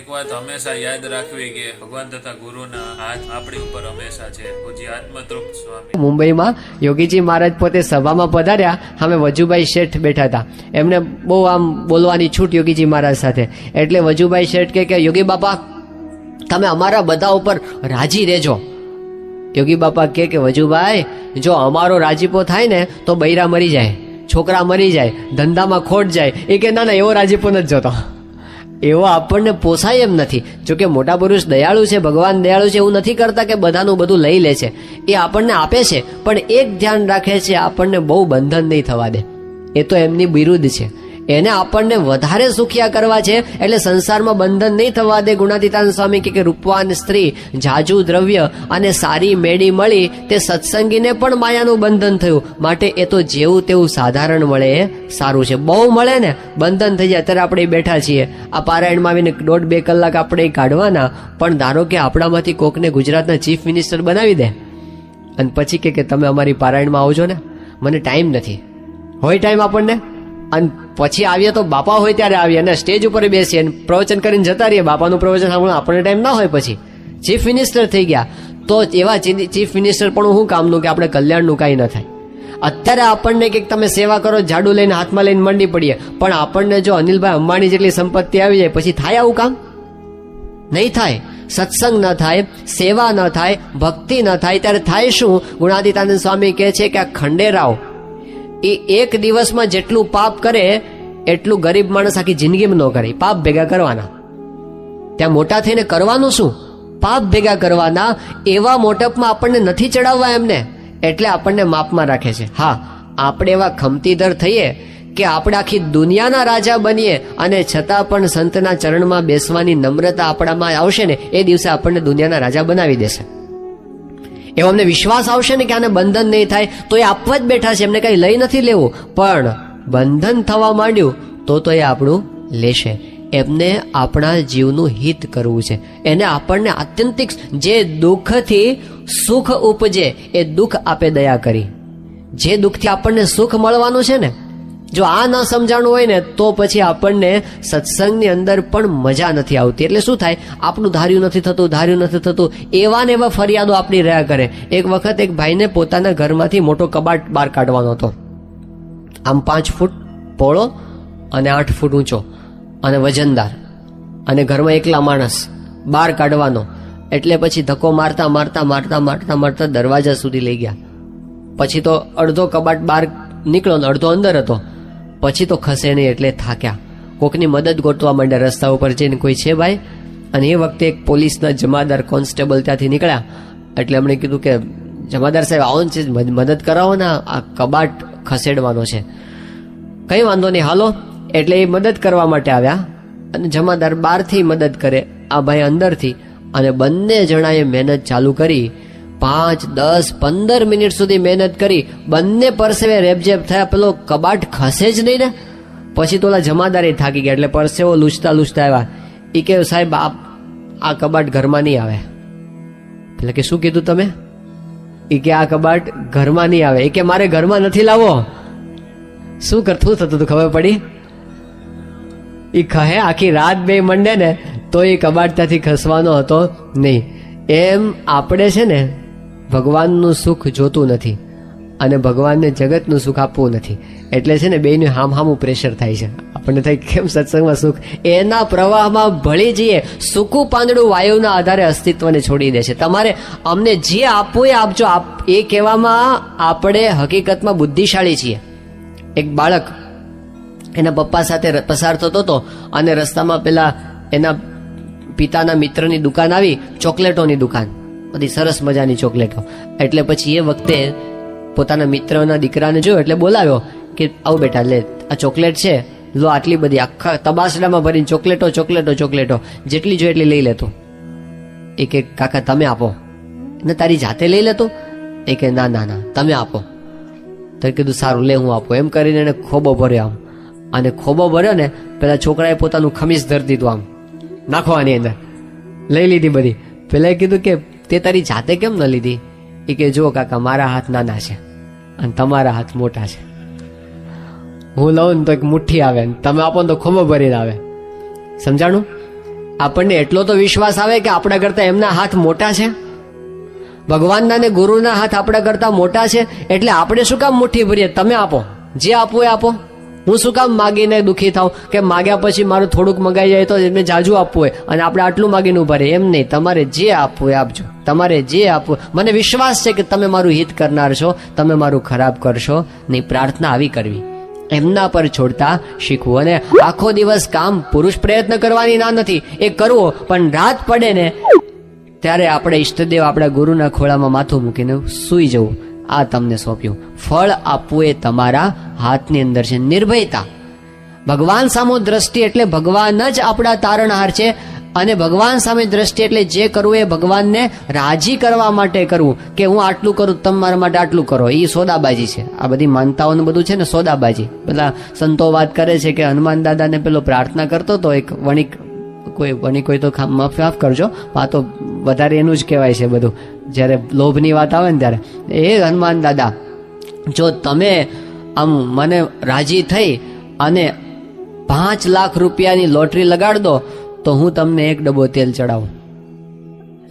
એક વાત હંમેશા યાદ રાખવી કે ભગવાન તથા ગુરુના હાથ આપણી ઉપર હંમેશા છે. પૂજ્ય આત્મતૃપ્ત સ્વામી. મુંબઈમાં યોગીજી મહારાજ પોતે સભામાં પધાર્યા. અમે વજુભાઈ શેઠ બેઠા હતા. એમને બહુ આમ બોલવાની છૂટ યોગીજી મહારાજ સાથે. એટલે વજુભાઈ શેઠ કહે કે, યોગી બાપા, તમે અમારા બધા ઉપર રાજી રહેજો. યોગી બાપા કે કે, વજુભાઈ, જો અમારો રાજીપો થાય ને, તો બૈરા મરી જાય, છોકરા મરી જાય, ધંધામાં ખોટ જાય. એ કે, ના ના, એવો રાજીપો નથી જોતો. એવો આપણને પોસાય એમ નથી. જોકે મોટા પુરુષ દયાળુ છે, ભગવાન દયાળુ છે, એવું નથી કરતા કે બધાનું બધું લઈ લે છે. એ આપણને આપે છે, પણ એક ધ્યાન રાખે છે, આપણને બહુ બંધન નહીં થવા દે. એ તો એમની બિરુદ છે. એને આપણને વધારે સુખિયા કરવા છે. એટલે સંસારમાં બંધન નહીં થવા દે. ગુણાતીતાન સ્વામી કે રૂપવાન સ્ત્રી, જાજુ દ્રવ્ય અને સારી મેળી મળી તે સત્સંગીને પણ માયાનું બંધન થયું. માટે એ તો જેવું તેવું સાધારણ મળે એ સારું છે. બહુ મળે ને, બંધન થઈ જાય. અત્યારે આપણે બેઠા છીએ. આ પારાયણમાં આવીને દોઢ બે કલાક આપણે કાઢવાના. પણ ધારો કે આપણામાંથી કોકને ગુજરાતના ચીફ મિનિસ્ટર બનાવી દે. અને પછી કે તમે અમારી પારાયણમાં આવજો ને. મને ટાઈમ નથી. હોય ટાઈમ આપણને. અને પછી આવીએ તો બાપા હોય ત્યારે આવીએ અને સ્ટેજ ઉપર બેસીએ અને પ્રવચન કરીને જતા રહીએ. બાપાનું પ્રવચન સાંભળવા આપણને ટાઈમ ના હોય પછી. ચીફ મિનિસ્ટર થઈ ગયા. તો એવા ચીફ મિનિસ્ટર પણ શું કામનું કે આપણે કલ્યાણનું કાંઈ ન થાય. અત્યારે આપણને કંઈક તમે સેવા કરો, ઝાડુ લઈને હાથમાં લઈને મંડી પડીએ. પણ આપણને જો અનિલભાઈ અંબાણી જેટલી સંપત્તિ આવી જાય, પછી થાય આવું કામ? નહીં થાય. સત્સંગ ન થાય, સેવા ન થાય, ભક્તિ ન થાય. ત્યારે થાય શું? ગુણાદિતાનંદ સ્વામી કહે છે કે આ ખંડેરાવ એ એક દિવસમાં જેટલું પાપ કરે, એટલું ગરીબ માણસ આખી જિંદગીમાં ન કરે. પાપ ભેગા કરવાના. ત્યાં મોટા થઈને કરવાનું શું? પાપ ભેગા કરવાના, એવા મોટપમાં આપણને નથી ચડાવવા એમને. એટલે આપણને માપમાં રાખે છે. હા, આપણે એવા ખમતીધર થઈએ કે આપણે આખી દુનિયાના રાજા બનીએ અને છતાં પણ સંતના ચરણમાં બેસવાની નમ્રતા આપણામાં આવશે ને, એ દિવસે આપણને દુનિયાના રાજા બનાવી દેશે. એવો અમને વિશ્વાસ આવશે ને કે આને બંધન નહીં થાય, તો એ આપવા જ બેઠા છે, એમને કંઈ લઈ નથી લેવું. પણ બંધન થવા માંડ્યું, તો તો એ આપણું લેશે. એમને આપણા જીવનું હિત કરવું છે. એને આપણને આત્યંતિક જે દુઃખથી સુખ ઉપજે, એ દુઃખ આપે દયા કરી. જે દુઃખથી આપણને સુખ મળવાનું છે ને જો આ ન સમજાણું હોય ને, તો પછી આપણને સત્સંગની અંદર પણ મજા નથી આવતી. એટલે શું થાય? આપણું ધાર્યું નથી થતું, ધાર્યું નથી થતું. એવા ને એવા ફરિયાદો આપણી રહ્યા કરે. એક વખત એક ભાઈને પોતાના ઘરમાંથી મોટો કબાટ બહાર કાઢવાનો હતો. આમ પાંચ ફૂટ પહોળો અને આઠ ફૂટ ઊંચો અને વજનદાર. અને ઘરમાં એકલા માણસ બહાર કાઢવાનો. એટલે પછી ધક્કો મારતા મારતા મારતા મારતા મારતા દરવાજા સુધી લઈ ગયા. પછી તો અડધો કબાટ બહાર નીકળ્યો અડધો અંદર હતો. પછી તો ખસે નહીં એટલે થાક્યા. કોકની મદદ ગોતવા માંડ્યા રસ્તા ઉપર જઈને કોઈ છે ભાઈ? અને એ વખતે એક પોલીસના જમાદાર કોન્સ્ટેબલ ત્યાંથી નીકળ્યા. એટલે એમણે કીધું કે, જમાદાર સાહેબ, આવો ને છે મદદ કરાવો ને, આ કબાટ ખસેડવાનો છે. કંઈ વાંધો નહીં, હાલો. એટલે એ મદદ કરવા માટે આવ્યા. અને જમાદાર બહારથી મદદ કરે, આ ભાઈ અંદરથી. અને બંને જણાએ મહેનત ચાલુ કરી. પાંચ, દસ, પંદર મિનિટ સુધી મહેનત કરી બંને પરસેવે રેપઝેપ થયા. પેલો કબાટ ખસે જ નહીં ને? પછી તો ઓલા જમાદારે થાકી ગયા એટલે પરસેવો લૂછતા લૂછતા આવ્યા. એ કે સાહેબ, આપ આ કબાટ ઘરમાં નહીં આવે. એટલે કે, શું કીધું તમે? એ કે આ કબાટ ઘરમાં નહીં આવે. એ કે મારે ઘરમાં નથી લાવો શું કરતું થતું હતું ખબર પડી? એ કહે, આખી રાત બે મંડે ને તો એ કબાટ ત્યાંથી ખસવાનો હતો નહીં. એમ આપણે છે ને ભગવાનનું સુખ જોતું નથી અને ભગવાનને જગતનું સુખ આપવું નથી. એટલે છે ને બેનું હામ હામું પ્રેશર થાય છે. આપણને થાય કેમ સત્સંગમાં સુખ? એના પ્રવાહમાં ભળી જઈએ સૂકું પાંદડું વાયુના આધારે અસ્તિત્વને છોડી દે છે. તમારે અમને જે આપવું એ આપજો. આપ, એ કહેવામાં આપણે હકીકતમાં બુદ્ધિશાળી છીએ. એક બાળક એના પપ્પા સાથે પસાર થતો હતો અને રસ્તામાં પેલા એના પિતાના મિત્રની દુકાન આવી, ચોકલેટોની દુકાન. બધી સરસ મજાની ચોકલેટો. એટલે પછી એ વખતે પોતાના મિત્રના દીકરાને જોયો એટલે બોલાવ્યો કે, આવ બેટા, લે, આ ચોકલેટ છે. લો, આટલી બધી આખા તબાસડામાં ભરીને ચોકલેટો ચોકલેટો ચોકલેટો. જેટલી જોઈએ એટલી લઈ લેતો. એ કે, કાકા, તમે આપો. ને, તારી જાતે લઈ લેતો. એ કે, ના ના ના, તમે આપો. તો કીધું, સારું, લે, હું આપું. એમ કરીને એને ખોબો ભર્યો આમ. અને ખોબો ભર્યો ને, પેલા છોકરાએ પોતાનું ખમીસ ધરી દીધું આમ. નાખવાની અંદર. લઈ લીધી બધી. પેલા કીધું કે તે તારી જાતે કેમ ન લીધી? એ કે જો કાકા, મારા હાથ નાના છે અને તમારા હાથ મોટા છે. હું લઉં ને તો એક મુઠ્ઠી આવે ને તમે આપો ને તો ખોબો ભરીને આવે. સમજાણું? આપણને એટલો તો વિશ્વાસ આવે કે આપણા કરતા એમના હાથ મોટા છે? ભગવાનના ને ગુરુના હાથ આપણા કરતા મોટા છે? એટલે આપણે શું કામ મુઠ્ઠી ભરીએ? તમે આપો. જે આપવું એ આપો. હું શું કામ માગીને દુઃખી થાઉં? કે માગ્યા પછી મારું થોડુંક મગાઈ જાય તો એમને જાજુ આપવું હોય અને આપણે આટલું માગીને ઊભા રહીએ. એમ નહીં. તમારે જે આપવું એ આપજો. તમારે જે આપવું મને વિશ્વાસ છે કે તમે મારું હિત કરનાર છો. તમે મારું ખરાબ કરશો. નહીં, પ્રાર્થના આવી કરવી. એમના પર છોડતા શીખવું. અને આખો દિવસ કામ પુરુષ પ્રયત્ન કરવાની ના નથી. એ કરવો, પણ રાત પડે ને ત્યારે આપણે ઈષ્ટદેવ આપણા ગુરુના ખોળામાં માથું મૂકીને સૂઈ જવું. આ તમને સોંપ્યું. ફળ આપવું એ તમારા હાથની અંદર છે. નિર્ભયતા. ભગવાન સામો દ્રષ્ટિ એટલે ભગવાન જ આપણા તારણહાર છે અને ભગવાન સામે દ્રષ્ટિ એટલે જે કરવું એ ભગવાનને રાજી કરવા માટે કરવું કે હું આટલું કરું, તમે મારા માટે આટલું કરો. એ સોદાબાજી છે. આ બધી માનતાઓનું બધું છે ને સોદાબાજી. બધા સંતો વાત કરે છે કે હનુમાન દાદાને પેલો પ્રાર્થના કરતો હતો એક વણિક કોઈ બની કોઈ તો માફ માફ કરજો. આ તો વધારે એનું જ કહેવાય છે બધું. જ્યારે લોભની વાત આવે ને ત્યારે. એ હનુમાન દાદા, જો તમે આમ મને રાજી થઈ અને પાંચ લાખ રૂપિયાની લોટરી લગાડ દો, તો હું તમને એક ડબ્બો તેલ ચડાવું.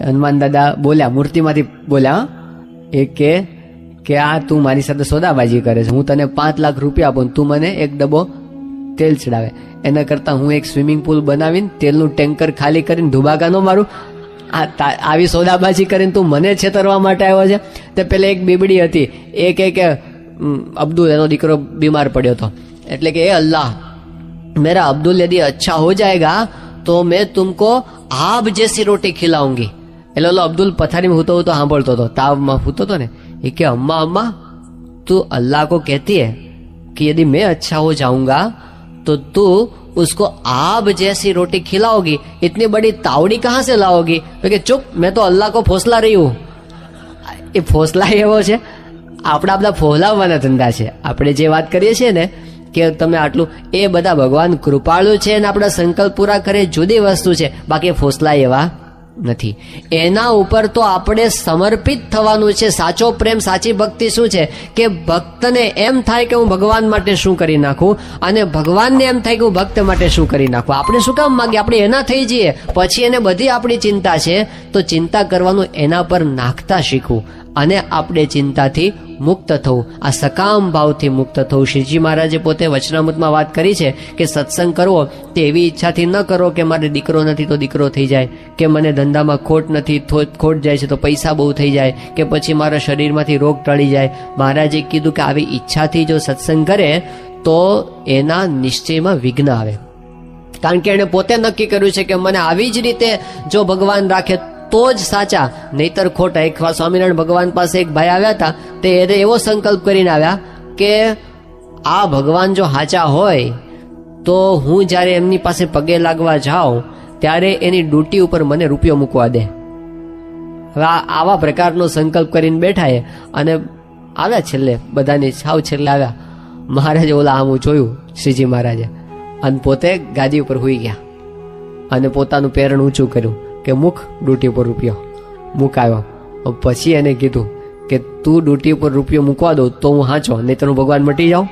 હનુમાન દાદા બોલ્યા, મૂર્તિમાંથી બોલ્યા એ કે કે આ તું મારી સાથે સોદાબાજી કરે છે. હું તને પાંચ લાખ રૂપિયા આપું તું મને એક ડબ્બો તેલ ચડાવે. એના કરતાં હું એક સ્વિમિંગ પુલ બનાવીને તેલનું ટેન્કર ખાલી કરીને ધુબાકાનો મારું. આ આવી સોદાબાજી કરીને તું મને છેતરવા માટે આવ્યો છે? તે પેલે એક બીબડી હતી. એ કે કે અબ્દુલ, એનો દીકરો બીમાર પડ્યો હતો. એટલે કે, એ અલ્લાહ, મેરા અબ્દુલ યદી અચ્છા હો જાયગા, તો મેં તુમકો આબ જેસી રોટી ખિલાઉંગી. એટલે ઓલો અબ્દુલ પથારીમાં હૂતો તો સાંભળતો હતો. તાવમાં હૂતો હતો ને, એ કે, અમ્મા અમ્મા, તું અલ્લાહ કો કહેતી હે કે યદી મેં અચ્છા હો જાઉંગા तो तू उसको आब जैसी रोटी खिलाओगी। इतनी बड़ी तावड़ी कहाँ से लाओगी? तो કે ચૂપ મેં તો અલ્લાહ કો ફોસલા રહી એ ફોસલા એવો છે આપણા બધા ફોલાવવાના ધંધા છે આપણે જે વાત કરીએ છીએ ને કે તમે આટલું એ બધા ભગવાન કૃપાળુ છે અને આપણા સંકલ્પ પૂરા કરે જુદી વસ્તુ છે બાકી ફોસલા એવા નથી. એના ઉપર તો આપણે સમર્પિત થવાનું છે. સાચો પ્રેમ, સાચી ભક્તિ શું છે? કે ભક્તને એમ થાય કે હું ભગવાન માટે શું કરી નાખું અને ભગવાનને એમ થાય કે હું ભક્ત માટે શું કરી નાખું. આપણે શું કામ માગીએ? આપણે એના થઈ જઈએ. પછી એને બધી આપણી ચિંતા છે. તો ચિંતા કરવાનું એના પર નાખતા શીખવું. અને આપણે ચિંતાથી મુક્ત થવું. આ સકામ ભાવથી મુક્ત થવું. શ્રીજી મહારાજે પોતે વચનામૃતમાં વાત કરી છે કે સત્સંગ કરવો તે એવી ઈચ્છાથી ન કરો કે મારે દીકરો નથી તો દીકરો થઈ જાય. કે મને ધંધામાં ખોટ નથી ખોટ જાય છે તો પૈસા બહુ થઈ જાય. કે પછી મારા શરીરમાંથી રોગ ટળી જાય. મહારાજે કીધું કે આવી ઈચ્છાથી જો સત્સંગ કરે તો એના નિશ્ચયમાં વિઘ્ન આવે. કારણ કે એણે પોતે નક્કી કર્યું છે કે મને આવી જ રીતે જો ભગવાન રાખે તો જ સાચા. નહીતર ખોટા એકવાર સ્વામિનારાયણ ભગવાન પાસે એક ભાઈ આવ્યા હતા. તે એને એવો સંકલ્પ કરીને આવ્યા કે આ ભગવાન જો સાચા હોય, તો હું જ્યારે એમની પાસે પગે લાગવા જાઉં, ત્યારે એની ડ્યુટી ઉપર મને રૂપિયો મૂકવા દે. હવે આવા પ્રકારનો સંકલ્પ કરીને બેઠા એ અને આવ્યા છેલ્લે, બધાની સાવ છેલ્લે આવ્યા. મહારાજે ઓલા આમું જોયું, શ્રીજી મહારાજે. અને પોતે ગાદી ઉપર હોઈ ગયા અને પોતાનું પેરણ ઊંચું કર્યું. કે મુખ ડ્યુટી પર રૂપિયો. મુકાયો પછી એને કીધું કે તું ડ્યુટી ઉપર રૂપિયો મૂકવા દો તો હું હાંચો નહીં તો ભગવાન મટી જાઉં.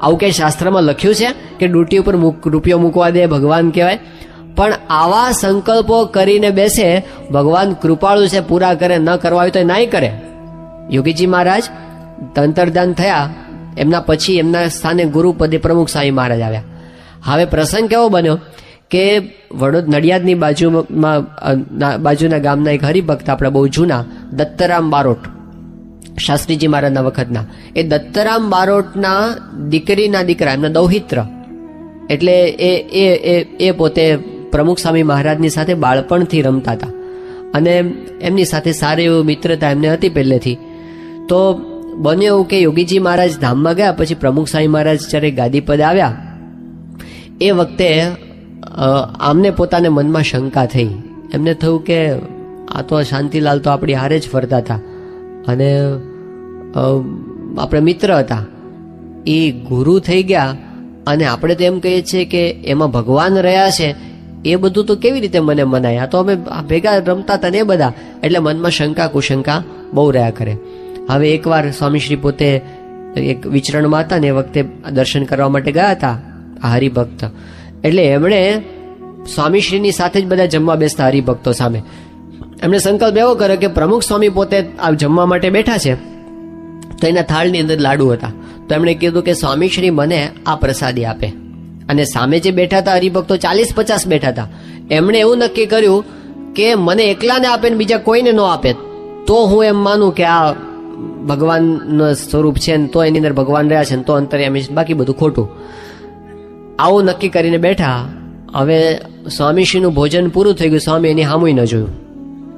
આવું કઈ શાસ્ત્રમાં લખ્યું છે કે ડ્યુટી ઉપર મૂક- રૂપિયો મૂકવા દે ભગવાન કહેવાય? પણ આવા સંકલ્પો કરીને બેસે, ભગવાન કૃપાળુ છે, પૂરા કરે, ન કરવા હોય તો નાય કરે. યોગીજી મહારાજ તંતરદાન થયા, એમના પછી એમના સ્થાને ગુરુપદે પ્રમુખ સ્વામી મહારાજ આવ્યા. હવે પ્રસંગ કેવો બન્યો? કે વડોદ નડિયાદની બાજુમાં બાજુના ગામના એક હરિભક્ત આપણા બહુ જૂના દત્તરામ બારોટ, શાસ્ત્રીજી મહારાજના વખતના. એ દત્તરામ બારોટના દીકરીના દીકરા, એમના દૌહિત્ર. એટલે એ એ એ પોતે પ્રમુખ સ્વામી મહારાજની સાથે બાળપણથી રમતા હતા. અને એમની સાથે સારી એવી મિત્રતા એમને હતી પહેલેથી. તો બન્યું એવું કે યોગીજી મહારાજ ધામમાં ગયા, પછી પ્રમુખ સ્વામી મહારાજ જ્યારે ગાદી પદ આવ્યા, એ વખતે આમને પોતાને મનમાં શંકા થઈ. એમને થયું કે આ તો શાંતિલાલ તો આપણી હારે જ ફરતા હતા. અને આપણે મિત્ર હતા. એ ગુરુ થઈ ગયા અને આપણે તો એમ કહીએ છીએ કે એમાં ભગવાન રહ્યા છે. એ બધું તો કેવી રીતે મને મનાય? આ તો અમે ભેગા રમતા હતા ને એ બધા. એટલે મનમાં શંકા, કુશંકા બહુ રહ્યા કરે. હવે એકવાર સ્વામીશ્રી પોતે એક વિચરણમાં હતા ને એ વખતે દર્શન કરવા માટે ગયા હતા. હરિભક્ત. એટલે એમણે સ્વામીશ્રીની સાથે જ બધા જમવા બેસતા હરિભક્તો સામે. એમણે સંકલ્પ એવો કર્યો કે પ્રમુખ સ્વામી પોતે આ જમવા માટે બેઠા છે, તો એના થાળની અંદર લાડુ હતા. તો એમણે કીધું કે સ્વામીશ્રી મને આ પ્રસાદી આપે. અને સામે જે બેઠા હતા હરિભક્તો ચાલીસ પચાસ બેઠા હતા. એમણે એવું નક્કી કર્યું કે મને એકલાને આપે ને બીજા કોઈને ન આપે. તો હું એમ માનું કે આ ભગવાનનું સ્વરૂપ છે ને તો એની અંદર ભગવાન રહ્યા છે ને તો અંતર્યામી બાકી બધું ખોટું. આવું નક્કી કરીને બેઠા, હવે સ્વામીશ્રીનું ભોજન પૂરું થઈ ગયું, સ્વામી એની હામુય ન જોયું.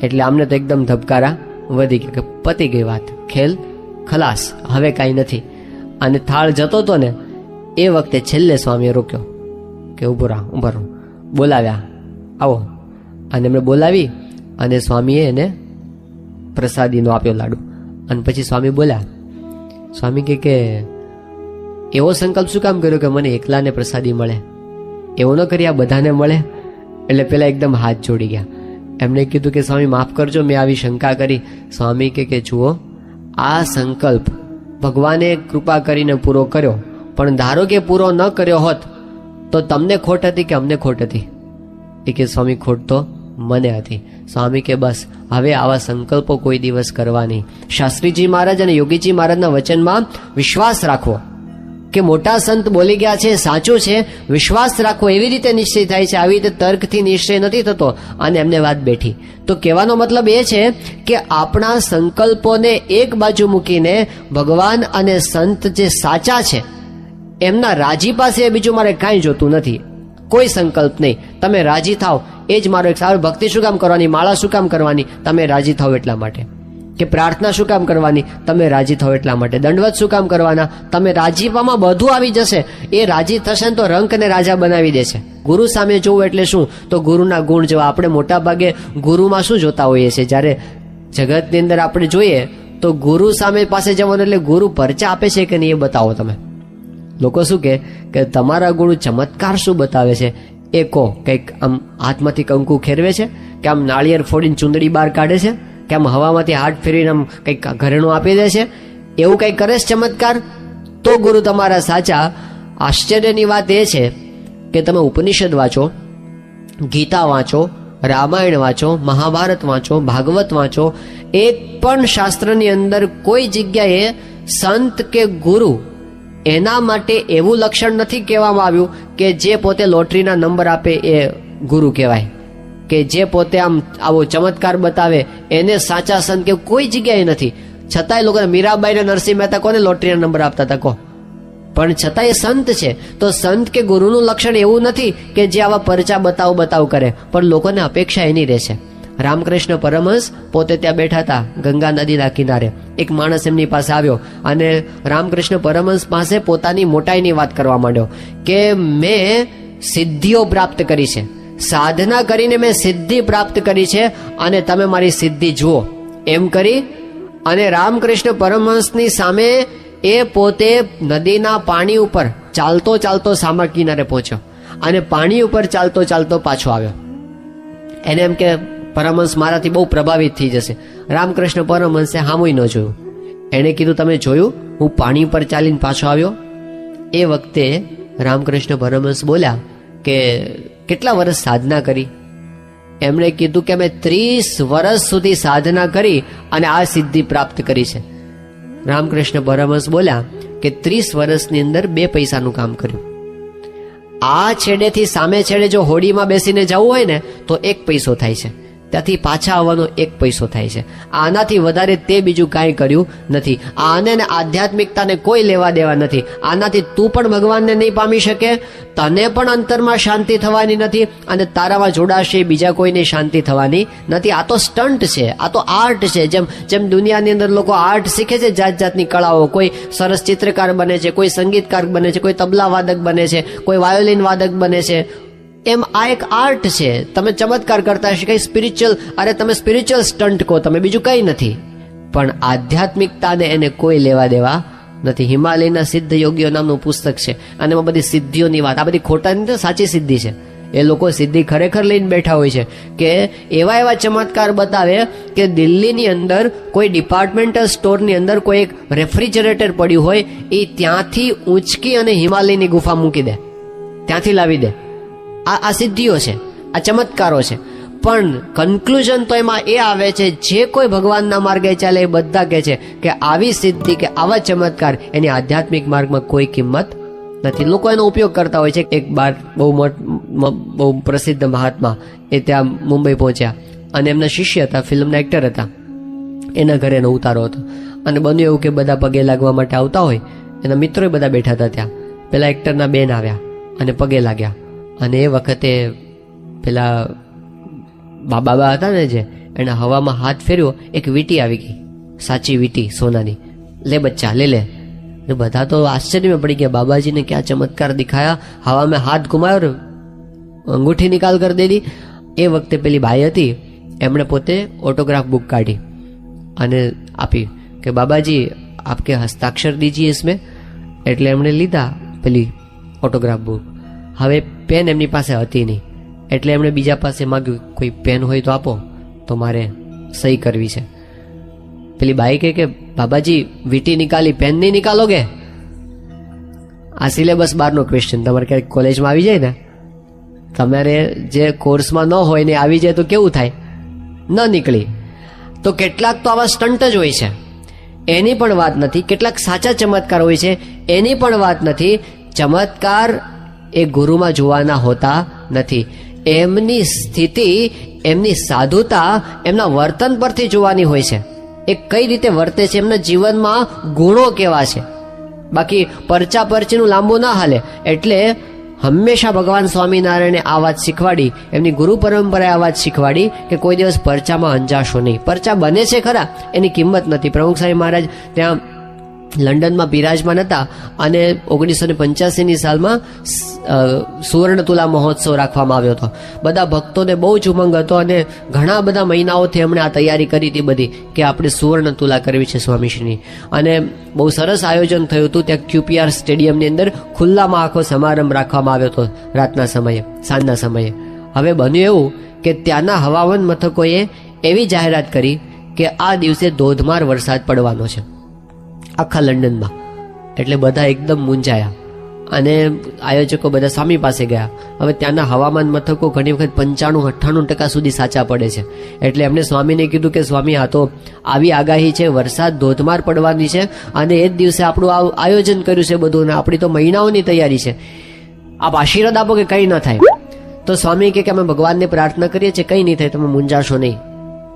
એટલે આમને તો એકદમ ધબકારા વધી ગયા કે પતી ગઈ વાત. ખેલ, ખલાસ, હવે કાંઈ નથી. અને થાળ જતો હતો ને, એ વખતે છેલ્લે સ્વામીએ રોક્યો કે ઊભો રહો ઊભો રહો. બોલાવ્યા. આવો. અને એમણે બોલાવી અને સ્વામીએ એને પ્રસાદીનો આપ્યો લાડુ. અને પછી સ્વામી બોલ્યા, સ્વામી કે કે એવો સંકલ્પ શું કામ કર્યો કે મને એકલાને પ્રસાદી મળે? એવું ન કરી આ બધાને મળે? એટલે પેલા એકદમ હાથ જોડી ગયા. એમણે કીધું કે, સ્વામી, માફ કરજો, મેં આવી શંકા કરી. સ્વામી કે કે, જુઓ, આ સંકલ્પ ભગવાને કૃપા કરીને પૂરો કર્યો. પણ ધારો કે પૂરો ન કર્યો હોત, તો તમને ખોટ હતી કે અમને ખોટ હતી? એ કે, સ્વામી, ખોટ તો મને હતી. સ્વામી કે, બસ, હવે આવા સંકલ્પો કોઈ દિવસ કરવા નહીં. શાસ્ત્રીજી મહારાજ અને યોગીજી મહારાજના વચનમાં વિશ્વાસ રાખવો. કે મોટા સંત બોલી ગયા છે, સાચું છે, વિશ્વાસ રાખવો એવી રીતે નિશ્ચય થાય છે, આવી રીતે તર્કથી નિશ્ચય નથી થતો. અને એમને વાત બેઠી. તો કહેવાનો મતલબ એ છે કે આપણા સંકલ્પોને એક બાજુ મૂકીને ભગવાન અને સંત જે સાચા છે, એમના રાજી પાસે બીજું મારે કાંઈ જોતું નથી. કોઈ સંકલ્પ નહીં. તમે રાજી થાવ એ જ મારો એક સારો ભક્તિ શું કામ કરવાની? માળા શું કામ કરવાની? તમે રાજી થાવ એટલા માટે. કે પ્રાર્થના શું કામ કરવાની? તમે રાજી થો એટલા માટે. દંડવત શું કામ કરવાના? તમે રાજીપામાં બધું આવી જશે. એ રાજી થશે ને તો રંકને રાજા બનાવી દેશે. ગુરુ સામે જોવું એટલે શું? તો ગુરુના ગુણ જેવા આપણે મોટા ભાગે ગુરુમાં શું જોતા હોઈએ છીએ? જ્યારે જગતની અંદર આપણે જોઈએ, તો ગુરુ સામે પાસે જવાનું એટલે ગુરુ પરચા આપે છે કે નહીં એ બતાવો તમે. લોકો શું કે કે તમારા ગુરુ ચમત્કાર શું બતાવે છે? એ કહો, કંઈક આમ હાથમાંથી કંકુ ખેરવે છે? કે આમ નાળિયેર ફોડીને ચૂંદડી બહાર કાઢે છે? કે આમ હવામાંથી હાથ ફેરીને આમ કંઈક ઘરેણું આપી દે છે? એવું કંઈક કરે છે ચમત્કાર? તો ગુરુ તમારા સાચા. આશ્ચર્યની વાત એ છે કે તમે ઉપનિષદ વાંચો, ગીતા વાંચો, રામાયણ વાંચો, મહાભારત વાંચો, ભાગવત વાંચો, એક પણ શાસ્ત્રની અંદર કોઈ જગ્યાએ સંત કે ગુરુ એના માટે એવું લક્ષણ નથી કહેવામાં આવ્યું કે જે પોતે લોટરીના નંબર આપે એ ગુરુ કહેવાય. કે જે પોતે આમ આવો ચમત્કાર બતાવે, એને સાચા સંત કે કોઈ જગ્યાએ નથી. છતાંય લોકો મીરાબાઈ ને નરસિંહ મહેતા કોને લોટરીના નંબર આપતા હતા કો પણ છતાં એ સંત છે. તો સંત કે ગુરુનું લક્ષણ એવું નથી કે જે આવા પરચા બતાવ બતાવ કરે, પણ લોકોને અપેક્ષા એની રહેશે રામકૃષ્ણ પરમહંસ પોતે ત્યાં બેઠા હતા, ગંગા નદીના કિનારે. એક માણસ એમની પાસે આવ્યો અને રામકૃષ્ણ પરમહંસ પાસે પોતાની મોટાઈની વાત કરવા માંડ્યો કે, મેં સિદ્ધિઓ પ્રાપ્ત કરી છે. સાધના કરીને મેં સિદ્ધિ પ્રાપ્ત કરી છે અને તમે મારી સિદ્ધિ જુઓ. એમ કરી અને રામકૃષ્ણ પરમહંસની સામે એ પોતે નદીના પાણી ઉપર ચાલતો ચાલતો સામા કિનારે પહોંચ્યો અને પાણી ઉપર ચાલતો ચાલતો પાછો આવ્યો. એને એમ કે, પરમહંસ મારાથી બહુ પ્રભાવિત થઈ જશે. રામકૃષ્ણ પરમહંસે હામુય ન જોયું. એણે કીધું, તમે જોયું? હું પાણી પર ચાલીને પાછો આવ્યો. એ વખતે રામકૃષ્ણ પરમહંસ બોલ્યા કે કેટલા વર્ષ સાધના કરી? એમણે કીધું કે અમે ત્રીસ વર્ષ સુધી સાધના કરી અને આ સિદ્ધિ પ્રાપ્ત કરી છે. રામકૃષ્ણ પરમહંસ બોલ્યા કે ત્રીસ વર્ષની અંદર બે પૈસાનું કામ કર્યું. આ છેડેથી સામે છેડે જો હોડીમાં બેસીને જવું હોય ને, તો એક પૈસો થાય છે. ત્યાંથી પાછા આવવાનો એક પૈસો થાય છે. આનાથી વધારે તે બીજું કાંઈ કર્યું નથી. આને આધ્યાત્મિકતાને કોઈ લેવા દેવા નથી. આનાથી તું પણ ભગવાનને નહીં પામી શકે, તને પણ અંતરમાં શાંતિ થવાની નથી અને તારામાં જોડાશે બીજા કોઈને શાંતિ થવાની નથી. આ તો સ્ટન્ટ છે, આ તો આર્ટ છે. જેમ જેમ દુનિયાની અંદર લોકો આર્ટ શીખે છે જાત જાતની કળાઓ. કોઈ સરસ ચિત્રકાર બને છે, કોઈ સંગીતકાર બને છે, કોઈ તબલા વાદક બને છે, કોઈ વાયોલિન વાદક બને છે. એમ આ એક આર્ટ છે. તમે ચમત્કાર કરતા હશે, કઈ સ્પિરિચ્યુઅલ અરે તમે સ્પિરિચ્યુઅલ સ્ટન્ટ કહો, તમે બીજું કંઈ નથી. પણ આધ્યાત્મિકતાને એને કોઈ લેવા દેવા નથી. હિમાલયના સિદ્ધ યોગીઓ નામનું પુસ્તક છે. અને એમાં બધી સિદ્ધિઓની વાત. આ બધી ખોટા નથી સાચી સિદ્ધિ છે. એ લોકો સિદ્ધિ ખરેખર લઈને બેઠા હોય છે કે એવા એવા ચમત્કાર બતાવે કે દિલ્હીની અંદર કોઈ ડિપાર્ટમેન્ટલ સ્ટોરની અંદર કોઈ એક રેફ્રિજરેટર પડ્યું હોય એ ત્યાંથી ઊંચકી અને હિમાલયની ગુફા મૂકી દે. ત્યાંથી લાવી દે. આ આ સિદ્ધિઓ છે, આ ચમત્કારો છે. પણ કન્ક્લુઝન તો એમાં એ આવે છે, જે કોઈ ભગવાનના માર્ગે ચાલે એ બધા કહે છે કે આવી સિદ્ધિ કે આવા ચમત્કાર એની આધ્યાત્મિક માર્ગમાં કોઈ કિંમત નથી. લોકો એનો ઉપયોગ કરતા હોય છે. એક બાર બહુ બહુ પ્રસિદ્ધ મહાત્મા એ ત્યાં મુંબઈ પહોંચ્યા અને એમના શિષ્ય હતા, ફિલ્મના એક્ટર હતા. એના ઘરે એનો ઉતારો હતો. અને બન્યું એવું કે બધા પગે લાગવા માટે આવતા હોય. એના મિત્રોએ બધા બેઠા હતા ત્યાં. પેલા એક્ટરના બેન આવ્યા અને પગે લાગ્યા. અને એ વખતે પેલા બાબા હતા ને જે એણે હવામાં હાથ ફેર્યો, એક વીટી આવી ગઈ. સાચી વીટી, સોનાની. લે બચ્ચા, લે લે. ને બધા તો આશ્ચર્યમાં પડી ગયા. બાબાજીને ક્યાં ચમત્કાર દેખાયા? હવામાં હાથ ગુમાવ્યો અંગૂઠી નિકાલ કરી દીધી એ વખતે પેલી ભાઈ હતી, એમણે પોતે ઓટોગ્રાફ બુક કાઢી અને આપી કે, બાબાજી, આપકે હસ્તાક્ષર દીજીએ ઇસમે. એટલે એમણે લીધા પેલી ઓટોગ્રાફ બુક. હવે પેન એમની પાસે હતી નહીં. એટલે એમણે બીજા પાસે માગ્યું કોઈ પેન હોય તો આપો, તો મારે સહી કરવી છે. પેલી બાઈ કહે કે, બાબાજી, વીટી નિકાલી પેન નહીં નિકાલોગે આ સિલેબસ બારનો ક્વેશ્ચન તમારે ક્યારેક કોલેજમાં આવી જાય ને? તમારે જે કોર્સમાં ન હોય ને આવી જાય તો કેવું થાય? ન નીકળી. તો કેટલાક તો આવા સ્ટન્ટ જ હોય છે. એની પણ વાત નથી. કેટલાક સાચા ચમત્કાર હોય છે. એની પણ વાત નથી. ચમત્કાર એ ગુરુમાં જોવાના હોતા નથી. એમની સ્થિતિ, એમની સાધુતા એમના વર્તન પરથી જોવાની હોય છે. એ કઈ રીતે વર્તે છે? એમના જીવનમાં ગુણો કેવા છે? બાકી પરચા પરચીનું લાંબુ ના હાલે. એટલે હંમેશા ભગવાન સ્વામિનારાયણે આ વાત શીખવાડી, એમની ગુરુ પરંપરાએ આ વાત શીખવાડી કે કોઈ દિવસ પરચામાં અંજાશો નહીં. પરચા બને છે ખરા, એની કિંમત નથી. પ્રમુખ સાહેબ મહારાજ, ત્યાં લંડનમાં બિરાજમાન હતા અને ઓગણીસો ને પંચ્યાસીની સાલમાં સુવર્ણ તુલા મહોત્સવ રાખવામાં આવ્યો હતો. બધા ભક્તોને બહુ જ ઉમંગ હતો અને ઘણા બધા મહિનાઓથી એમણે આ તૈયારી કરી હતી બધી કે આપણે સુવર્ણ તુલા કરવી છે સ્વામીશ્રીની. અને બહુ સરસ આયોજન થયું હતું, ત્યાં ક્યુપીઆર સ્ટેડિયમની અંદર ખુલ્લામાં આખો સમારંભ રાખવામાં આવ્યો હતો રાતના સમયે, સાંજના સમયે. હવે બન્યું એવું કે ત્યાંના હવામાન મથકોએ એવી જાહેરાત કરી કે આ દિવસે ધોધમાર વરસાદ પડવાનો છે. આખા લંડનમાં. એટલે બધા એકદમ મૂંઝાયા. અને આયોજકો બધા સ્વામી પાસે ગયા. હવે ત્યાંના હવામાન મથકો ઘણી વખત પંચાણું, અઠ્ઠાણું ટકા સુધી સાચા પડે છે. એટલે એમણે સ્વામીને કીધું કે, સ્વામી, આ તો આવી આગાહી છે, વરસાદ ધોધમાર પડવાની છે અને એ જ દિવસે આપણું આયોજન કર્યું છે બધું અને આપણી તો મહિનાઓની તૈયારી છે. આપ આશીર્વાદ આપો કે કંઈ ન થાય. તો સ્વામી કે, અમે ભગવાનને પ્રાર્થના કરીએ છીએ, કંઈ નહીં થાય, તમે મૂંઝાશો નહીં.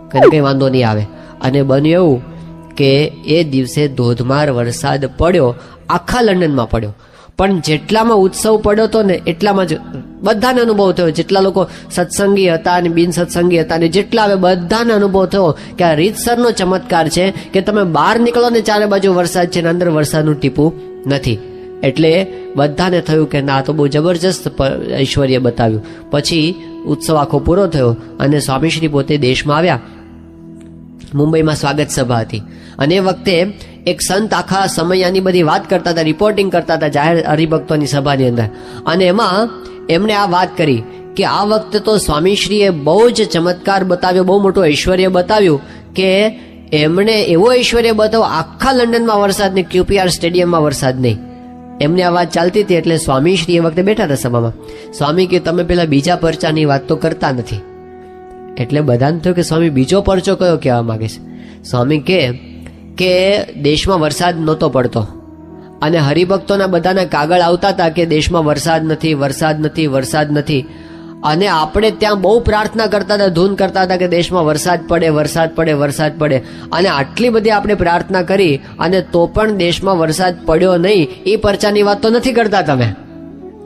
કંઈ કંઈ વાંધો નહીં આવે. અને બન્યું એવું કે એ દિવસે ધોધમાર વરસાદ પડ્યો, આખા લંડનમાં પડ્યો. પણ જેટલામાં ઉત્સવ પડ્યો હતો ને, એટલામાં જ બધાને અનુભવ થયો. જેટલા લોકો સત્સંગી હતા અને બિન સત્સંગી હતા અને જેટલા હવે બધાને અનુભવ થયો કે આ રીતસરનો ચમત્કાર છે કે તમે બહાર નીકળો ને, ચારે બાજુ વરસાદ છે ને, અંદર વરસાદનું ટીપું નથી. એટલે બધાને થયું કે ના તો બહુ જબરજસ્ત ઐશ્વર્ય બતાવ્યું. પછી ઉત્સવ આખો પૂરો થયો અને સ્વામીશ્રી પોતે દેશમાં આવ્યા. મુંબઈમાં સ્વાગત સભા હતી. અને એ વખતે એક સંત આખા સમયાની બધી વાત કરતા હતા રિપોર્ટિંગ કરતા હતા જાહેર હરિભક્તોની સભાની અંદર. અને એમાં એમણે આ વાત કરી કે આ વખતે તો સ્વામીશ્રીએ બહુ જ ચમત્કાર બતાવ્યો, બહુ મોટું ઐશ્વર્ય બતાવ્યું કે એમણે એવો ઐશ્વર્ય બતાવ્યો આખા લંડનમાં વરસાદ નહીં ક્યુપીઆર સ્ટેડિયમમાં વરસાદ નહીં. એમને આ વાત ચાલતી હતી એટલે સ્વામીશ્રી એ વખતે બેઠા હતા સભામાં. સ્વામી કે, તમે પેલા બીજા પરચાની વાત તો કરતા નથી. એટલે બધાને થયું કે સ્વામી બીજો પરચો કયો કહેવા માંગે છે? સ્વામી કે કે દેશમાં વરસાદ નહોતો પડતો. અને હરિભક્તોના બધાના કાગળ આવતા હતા કે દેશમાં વરસાદ નથી વરસાદ નથી વરસાદ નથી. અને આપણે ત્યાં બહુ પ્રાર્થના કરતા હતા, ધૂન કરતા હતા કે દેશમાં વરસાદ પડે વરસાદ પડે વરસાદ પડે. અને આટલી બધી આપણે પ્રાર્થના કરી અને તો પણ દેશમાં વરસાદ પડ્યો નહીં, એ પરચાની વાત તો નથી કરતા તમે.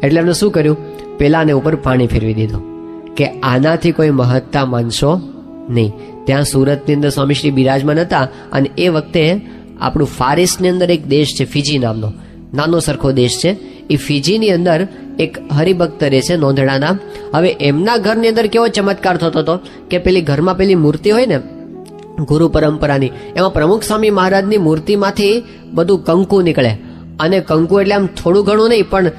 એટલે એમને શું કર્યું? પેલાને ઉપર પાણી ફેરવી દીધું. કે આનાથી કોઈ મહત્તા માનશો નહીં. ત્યાં સુરતની અંદર સ્વામી શ્રી બિરાજમાન હતા અને એ વખતે આપણું ફારિસની અંદર એક દેશ છે, ફિજી નામનો. નાનો સરખો દેશ છે. એ ફિજીની અંદર એક હરિભક્ત રહે છે નોંધડાના હવે એમના ઘરની અંદર કેવો ચમત્કાર થતો હતો કે પેલી ઘરમાં પેલી મૂર્તિ હોય ને, ગુરુ પરંપરાની, એમાં પ્રમુખ સ્વામી મહારાજની મૂર્તિમાંથી બધું કંકુ નીકળે. અને કંકુ એટલે આમ થોડું ઘણું નહીં, પણ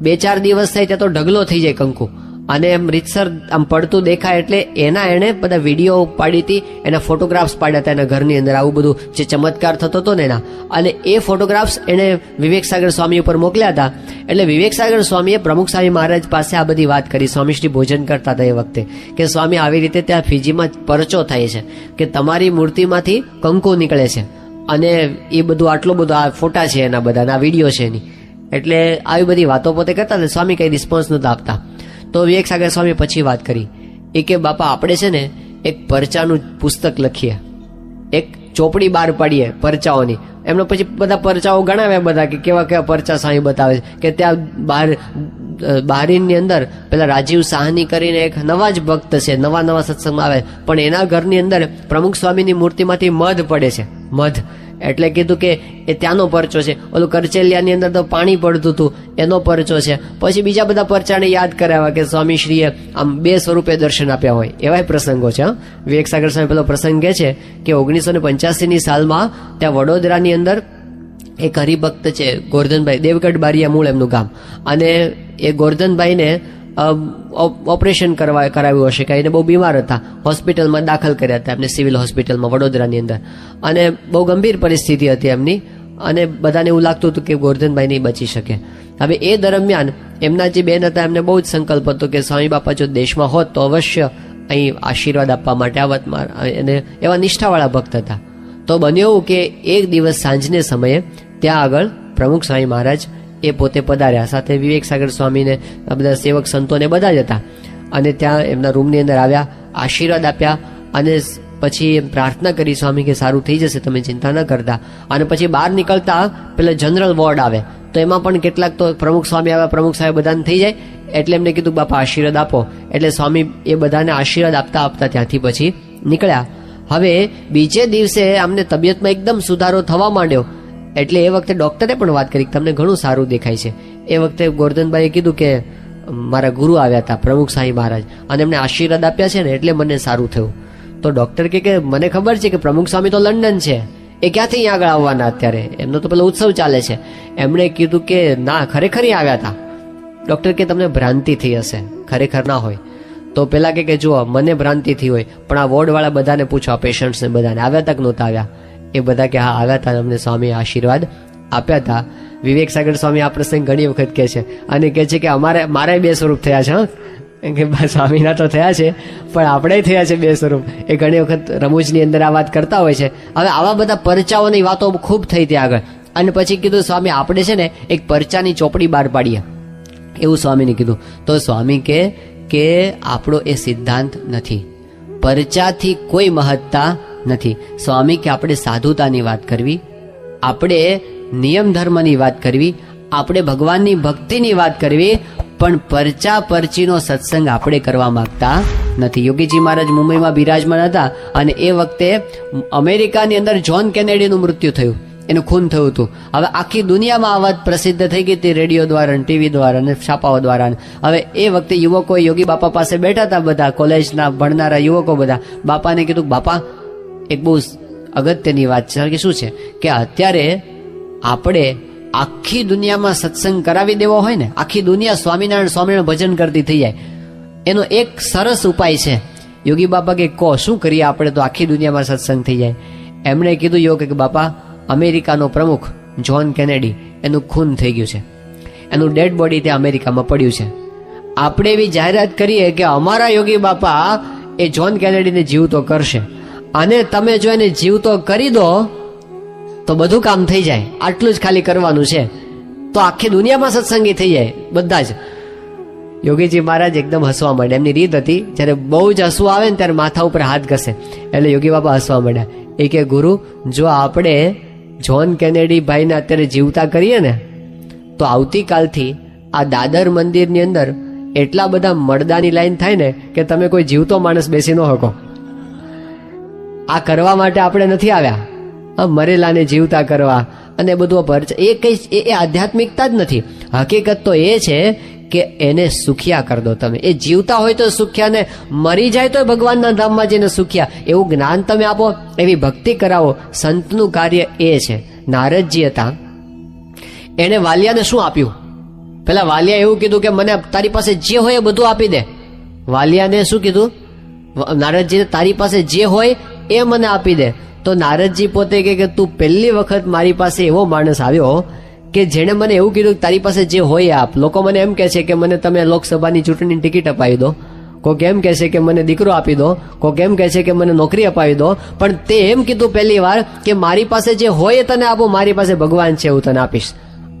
બે ચાર દિવસ થાય ત્યાં તો ઢગલો થઈ જાય કંકુ. અને એમ રીતસર આમ પડતું દેખાય એટલે એના એણે બધા વીડિયો પાડી હતી, એના ફોટોગ્રાફ્સ પાડ્યા હતા એના ઘરની અંદર. આવું બધું જે ચમત્કાર થતો હતો ને એના. અને એ ફોટોગ્રાફ્સ એણે વિવેક સાગર સ્વામી ઉપર મોકલ્યા હતા. એટલે વિવેક સાગર સ્વામીએ પ્રમુખ સ્વામી મહારાજ પાસે આ બધી વાત કરી. સ્વામીશ્રી ભોજન કરતા હતા એ વખતે. કે સ્વામી આવી રીતે ત્યાં ફીજીમાં પરચો થાય છે. કે તમારી મૂર્તિમાંથી કંકુ નીકળે છે. અને એ બધું આટલો બધો આ ફોટા છે એના બધાના વીડિયો છે એની. એટલે આવી બધી વાતો પોતે કરતા હતા. સ્વામી કઈ રિસ્પોન્સ નહોતા આપતા. તો વિવેક સાગર સ્વામી પછી વાત કરી. એ કે, બાપા, આપણે છે ને એક પરચાનું પુસ્તક લખીએ. એક ચોપડી બહાર પાડીએ પરચાઓની. એમનો પછી બધા પરચાઓ ગણાવ્યા બધા કે કેવા કેવા પરચા સાંઈ બતાવે છે. કે ત્યાં બહાર બહારીની અંદર પેલા રાજીવ સાહની કરીને એક નવા જ ભક્ત છે, નવા નવા સત્સંગમાં આવે પણ એના ઘરની અંદર પ્રમુખ સ્વામીની મૂર્તિમાંથી મધ પડે છે. મધ. એટલે કીધું કે એ ત્યાંનો પરચો છે. ઓલું કરચેલિયાની અંદર તો પાણી પડતું હતું, એનો પરચો છે. પછી બીજા બધા પરચાને યાદ કરાવ્યા કે સ્વામીશ્રીએ આમ બે સ્વરૂપે દર્શન આપ્યા હોય. એવાય પ્રસંગો છે વિવેક સાગર સ્વામી પેલો પ્રસંગ કે છે કે ઓગણીસો ને પંચ્યાસીની સાલમાં ત્યાં વડોદરાની અંદર એક હરિભક્ત છે, ગોરધનભાઈ, દેવગઢ બારિયા મૂળ એમનું ગામ. અને એ ગોરધનભાઈને ઓપરેશન કરવા, કરાવ્યું હશે કે એને બહુ બીમાર હતા. હોસ્પિટલમાં દાખલ કર્યા હતા એમને, સિવિલ હોસ્પિટલમાં, વડોદરાની અંદર. અને બહુ ગંભીર પરિસ્થિતિ હતી એમની. અને બધાને એવું લાગતું હતું કે ગોરધનભાઈ નહીં બચી શકે. હવે એ દરમિયાન એમના જે બેન હતા, એમને બહુ જ સંકલ્પ હતો કે સ્વામી બાપા જો દેશમાં હોત તો અવશ્ય અહીં આશીર્વાદ આપવા માટે આવત અને એવા નિષ્ઠાવાળા ભક્ત હતા. તો બન્યું કે એક દિવસ સાંજને સમયે ત્યાં આગળ પ્રમુખ સ્વામી મહારાજ એ પોતે પધાર્યા. સાથે વિવેક સાગર સ્વામીને બધા સેવક સંતોને બધા જ હતા અને ત્યાં એમના રૂમની અંદર આવ્યા, આશીર્વાદ આપ્યા અને પછી એમ પ્રાર્થના કરી સ્વામી કે સારું થઈ જશે, તમે ચિંતા ન કરતા. અને પછી બહાર નીકળતા પેલા જનરલ વોર્ડ આવે. તો એમાં પણ કેટલાક તો પ્રમુખ સ્વામી આવ્યા, પ્રમુખ સાહેબ બધાને થઈ જાય. એટલે એમને કીધું, બાપા, આશીર્વાદ આપો. એટલે સ્વામી એ બધાને આશીર્વાદ આપતા આપતા ત્યાંથી પછી નીકળ્યા. હવે બીજે દિવસે અમને તબિયતમાં એકદમ સુધારો થવા માંડ્યો. એટલે એ વખતે ડોક્ટરે પણ વાત કરી તમને ઘણું સારું દેખાય છે. એ વખતે ગોરધનભાઈએ કીધું કે, મારા ગુરુ આવ્યા હતા, પ્રમુખ સાંઈ મહારાજ, અને એમને આશીર્વાદ આપ્યા છે ને એટલે મને સારું થયું. તો ડોક્ટર કે મને ખબર છે કે પ્રમુખ સ્વામી તો લંડન છે. એ ક્યાંથી અહીંયા આગળ આવવાના અત્યારે? એમનો તો પેલો ઉત્સવ ચાલે છે. એમણે કીધું કે, ના, ખરેખર આવ્યા હતા. ડૉક્ટર કે, તમને ભ્રાંતિ થઈ હશે. ખરેખર ના હોય. તો પેલા કે જુઓ, મને ભ્રાંતિ થઈ હોય, પણ આ વોર્ડવાળા બધાને પૂછો પેશન્ટ્સને બધાને. આવ્યા તક નહોતા આવ્યા. એ બધા કે, હા આવ્યા હતા અમને સ્વામી આશીર્વાદ આપ્યા હતા વિવેક સાગર સ્વામી આ પ્રસંગ ઘણી વખત કહે છે અને કહે છે કે, અમારે મારે બે સ્વરૂપ થયા છે કે સ્વામીના તો થયા છે, પણ આપણે થયા છે બે સ્વરૂપ. એ ઘણી વખત રમૂજની અંદર આ વાત કરતા હોય છે. હવે આવા બધા પરચાઓની વાતો ખૂબ થઈ ત્યાં આગળ. અને પછી કીધું, સ્વામી, આપણે છે ને એક પરચાની ચોપડી બહાર પાડીએ. એવું સ્વામીને કીધું. તો સ્વામી કે કે આપણો એ સિદ્ધાંત નથી. પરચાથી કોઈ મહત્તા નથી. સ્વામી, કે આપણે સાધુતાની વાત કરવી? આપણે નિયમ ધર્મની વાત કરવી? આપણે ભગવાનની ભક્તિની વાત કરવી? પણ પરચા પરચીનો સત્સંગ આપણે કરવા માંગતા નથી. યોગીજી મહારાજ મુંબઈમાં બિરાજમાન હતા અને એ વખતે અમેરિકાની અંદર જ્હોન કેનેડીનું મૃત્યુ થયું. એનું ખૂન થયું હતું. હવે આખી દુનિયામાં આ વાત પ્રસિદ્ધ થઈ ગઈ હતી રેડિયો દ્વારા, ટીવી દ્વારા અને છાપાઓ દ્વારા. હવે એ વખતે યુવકો યોગી બાપા પાસે બેઠા હતા બધા, કોલેજના ભણનારા યુવકો બધા. બાપાને કીધું, બાપા એક બહુ અગત્યની વાત છે, કે શું છે? કે અત્યારે આપણે આખી દુનિયામાં સત્સંગ કરાવી દેવો હોય ને, આખી દુનિયા સ્વામિનારાયણ સ્વામિનારાયણ ભજન કરતી થઈ જાય. એનો એક સરસ ઉપાય છે. યોગી બાપા કે, કહો, શું કરીએ આપણે તો આખી દુનિયામાં સત્સંગ થઈ જાય? એમણે કીધું યોગ કે, બાપા, અમેરિકાનો પ્રમુખ જ્હોન કેનેડી, એનું ખૂન થઈ ગયું છે. એનું ડેડ બોડી ત્યાં અમેરિકામાં પડ્યું છે. આપણે એવી જાહેરાત કરીએ કે અમારા યોગી બાપા એ જ્હોન કેનેડીને જીવતો કરશે. અને તમે જો એને જીવતો કરી દો, તો બધું કામ થઈ જાય. આટલું જ ખાલી કરવાનું છે. તો આખી દુનિયામાં સત્સંગી થઈ જાય, બધા જ. યોગીજી મહારાજ એકદમ હસવા માંડ્યા. એમની રીત હતી, જ્યારે બહુ જ હસવું આવે ને ત્યારે માથા ઉપર હાથ ઘસે. એટલે યોગી બાપા હસવા માંડ્યા. એ કે, ગુરુ, જો આપણે જ્હોન કેનેડી ભાઈને અત્યારે જીવતા કરીએ ને, તો આવતીકાલથી આ દાદર મંદિરની અંદર એટલા બધા મડદાની લાઈન થાય ને, કે તમે કોઈ જીવતો માણસ બેસી ન શકો. આ કરવા માટે આપણે નથી આવ્યા. આ મરેલાને જીવતા કરવા અને બધું પરચ એ કઈ એ આધ્યાત્મિકતા જ નથી. હકીકત તો એ છે કે એને સુખિયા કરી દો તમે. એ જીવતા હોય તો સુખ્યા ને મરી જાય તો ભગવાનના ધામમાં જઈને સુખ્યા. એવું જ્ઞાન તમે આપો, એવી ભક્તિ કરાવો, સંતનું કાર્ય એ છે. નારદજી હતા. એણે વાલિયાને શું આપ્યું? પેલા વાલિયા એવું કીધું કે મને તારી પાસે જે હોય એ બધું આપી દે. વાલિયાને શું કીધું? નારદજીને તારી પાસે જે હોય એ મને આપી દે. તો નારદજી પોતે કે તું પહેલી વખત મારી પાસે એવો માણસ આવ્યો કે જેણે મને એવું કીધું કે તારી પાસે જે હોય આપ. લોકો મને એમ કહે છે કે મને તમે લોકસભાની ચૂંટણીની ટિકિટ અપાવી દો. કોક એમ કહે છે કે મને દીકરો આપી દો. કોક એમ કહે છે કે મને નોકરી અપાવી દો. પણ તે એમ કીધું પહેલી વાર કે મારી પાસે જે હોય તને આપો, મારી પાસે ભગવાન છે હું તને આપીશ.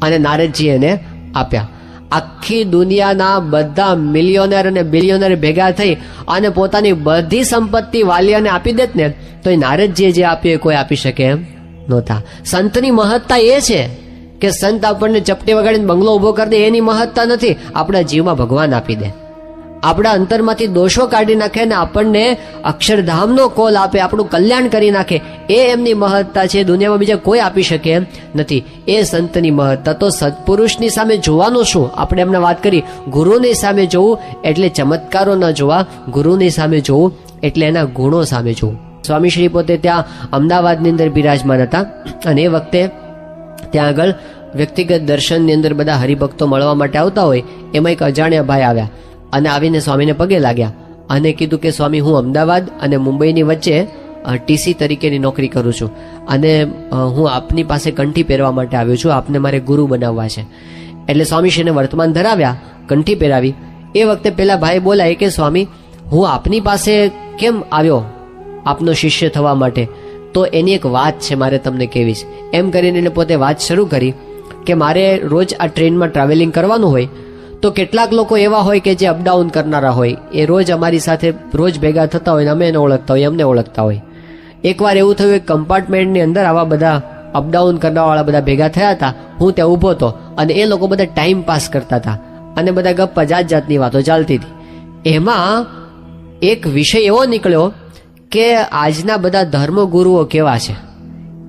અને નારદજી એને આપ્યા. આખી દુનિયાના બધા મિલિયોનર અને બિલિયોનર ભેગા થઈ અને પોતાની બધી સંપત્તિ વાલિયાને આપી દેત ને, તો એ નારદજીએ જે આપ્યું એ કોઈ આપી શકે એમ નહોતા. સંતની મહત્તા એ છે કે સંત આપણને ચપટી વગાડીને બંગલો ઊભો કરી દે, એની મહત્તા નથી. આપણા જીવમાં ભગવાન આપી દે. આપણા અંતરમાંથી દોષો કાઢી નાખે અને આપણને અક્ષરધામનો કોલ આપે, આપણું કલ્યાણ કરી નાખે. એ એમની મહત્તા છે, દુનિયામાં બીજા કોઈ આપી શકે નથી. એ સંતની મહત્તા. તો સત્પુરુષની સામે જોવાનું શું? આપણે એમને વાત કરી. ગુરુની સામે જોવું એટલે ચમત્કારો ન જોવા. ગુરુની સામે જોવું એટલે એના ગુણો સામે જોવું. સ્વામીશ્રી પોતે ત્યાં અમદાવાદની અંદર બિરાજમાન હતા અને એ વખતે ત્યાં આગળ વ્યક્તિગત દર્શનની અંદર બધા હરિભક્તો મળવા માટે આવતા હોય, એમાં એક અજાણ્યા ભાઈ આવ્યા. અને આવીને સ્વામીને પગે લાગ્યા અને કીધું કે, સ્વામી, હું અમદાવાદ અને મુંબઈની વચ્ચે ટીસી તરીકેની નોકરી કરું છું અને હું આપની પાસે કંઠી પહેરવા માટે આવ્યો છું. આપને મારે ગુરુ બનાવવા છે. એટલે સ્વામીશ્રીને વર્તમાન ધરાવ્યા, કંઠી પહેરાવી. એ વખતે પેલા ભાઈ બોલાય કે, સ્વામી, હું આપની પાસે કેમ આવ્યો આપનો શિષ્ય થવા માટે? તો એની એક વાત છે મારે તમને કહેવી છે. એમ કરીને એને પોતે વાત શરૂ કરી કે, મારે રોજ આ ટ્રેનમાં ટ્રાવેલિંગ કરવાનું હોય તો કેટલાક લોકો એવા હોય કે જે અપડાઉન કરનારા હોય. એ રોજ અમારી સાથે રોજ ભેગા થતા હોય ને અમે એને ઓળખતા હોય અમને ઓળખતા હોય. એકવાર એવું થયું, એક કમ્પાર્ટમેન્ટની અંદર આવા બધા અપડાઉન કરવાવાળા બધા ભેગા થયા હતા. હું ત્યાં ઊભો હતો અને એ લોકો બધા ટાઈમ પાસ કરતા હતા. અને બધા ગપ્પા જાત જાતની વાતો ચાલતી હતી. એમાં એક વિષય એવો નીકળ્યો કે આજના બધા ધર્મગુરુઓ કેવા છે?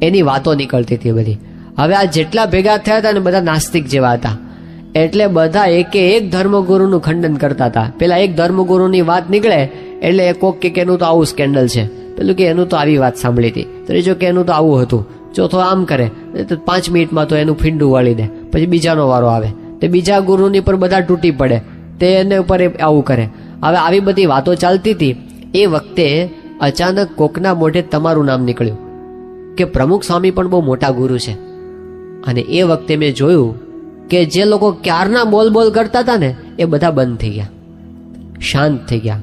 એની વાતો નીકળતી હતી બધી. હવે આ જેટલા ભેગા થયા હતા ને બધા નાસ્તિક જેવા હતા. એટલે બધા એકે એક ધર્મગુરુનું ખંડન કરતા હતા. પેલા એક ધર્મગુરુની વાત નીકળે, એટલે કોક કે એનું તો આવું સ્કેન્ડલ છે. પેલું કે એનું તો આવી વાત સાંભળી હતી. ત્રીજો કે એનું તો આવું હતું. ચોથો આમ કરે તો પાંચ મિનિટમાં તો એનું ફીંડું વાળી દે. પછી બીજાનો વારો આવે. તે બીજા ગુરુની પર બધા તૂટી પડે. તે એને ઉપર આવું કરે. હવે આવી બધી વાતો ચાલતી હતી. એ વખતે અચાનક કોકના મોઢે તમારું નામ નીકળ્યું. કે પ્રમુખ સ્વામી પણ બહુ મોટા ગુરુ છે. અને એ વખતે મેં જોયું કે જે લોકો ક્યારના બોલ બોલ કરતા હતા ને, એ બધા બંધ થઈ ગયા. શાંત થઈ ગયા.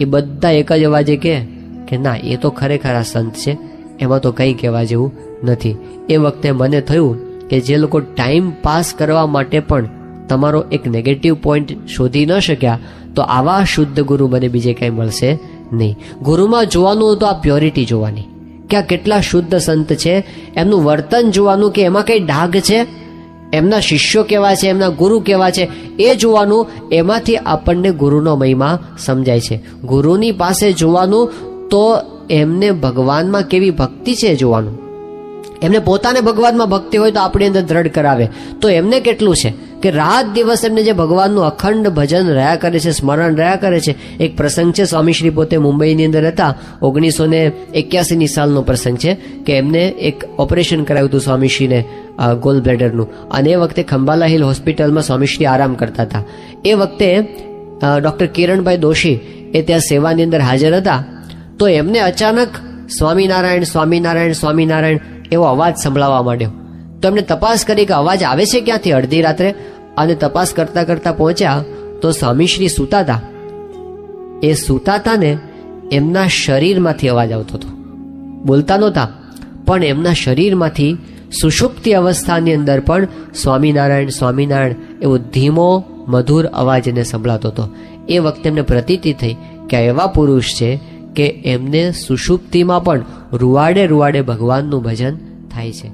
એ બધા એક જ અવાજે કે કે ના, એ તો ખરેખર આ સંત છે, એમાં તો કંઈ કહેવા જેવું નથી. એ વખતે મને થયું કે જે લોકો ટાઈમ પાસ કરવા માટે પણ તમારો એક નેગેટિવ પોઈન્ટ શોધી ન શક્યા, તો આવા શુદ્ધ ગુરુ મને બીજે કંઈ મળશે નહીં. ગુરુમાં જોવાનું તો આ પ્યોરિટી જોવાની. કે આ કેટલા શુદ્ધ સંત છે, એમનું વર્તન જોવાનું કે એમાં કંઈ ડાઘ છે? એમના શિષ્યો કેવા છે, એમના ગુરુ કેવા છે, એ જોવાનું એમાંથી આપણને ગુરુનો મહિમા સમજાય છે. ગુરુની પાસે જોવાનું તો એમને ભગવાનમાં કેવી ભક્તિ છે જોવાનું. એમને પોતાને ભગવાનમાં ભક્તિ હોય તો આપણી અંદર દ્રઢ કરાવે. તો એમને કેટલું છે? કે રાત દિવસ એમને જે ભગવાનનું અખંડ ભજન રહ્યા કરે છે, સ્મરણ રહ્યા કરે છે, એક પ્રસંગ છે. સ્વામીશ્રી પોતે મુંબઈની અંદર હતા. ઓગણીસો ને એક્યાસીની સાલનો પ્રસંગ છે કે એમને એક ઓપરેશન કરાવ્યું હતું સ્વામીશ્રીને ગોલ બ્લેડરનું. અને એ વખતે ખંભાલા હિલ હોસ્પિટલમાં સ્વામીશ્રી આરામ કરતા હતા. એ વખતે ડૉક્ટર કિરણભાઈ દોશી એ ત્યાં સેવાની અંદર હાજર હતા. તો એમને અચાનક સ્વામિનારાયણ સ્વામિનારાયણ સ્વામિનારાયણ એવો અવાજ સંભળાવવા માંડ્યો. તો એમને તપાસ કરી કે અવાજ આવે છે ક્યાંથી? અડધી રાત્રે? અને તપાસ કરતા કરતા પહોંચ્યા તો સ્વામીશ્રી સૂતા હતા એ સૂતા હતા ને એમના શરીરમાંથી અવાજ આવતો હતો. બોલતા નહોતા, પણ એમના શરીરમાંથી સુષુપ્તિ અવસ્થાની અંદર પણ સ્વામિનારાયણ સ્વામિનારાયણ એવો ધીમો, મધુર અવાજ એને સંભળાતો હતો. એ વખતે એમને પ્રતીતિ થઈ કે એવા પુરુષ છે કે એમને સુષુપ્તિમાં પણ રૂવાડે રૂવાડે ભગવાનનું ભજન થાય છે.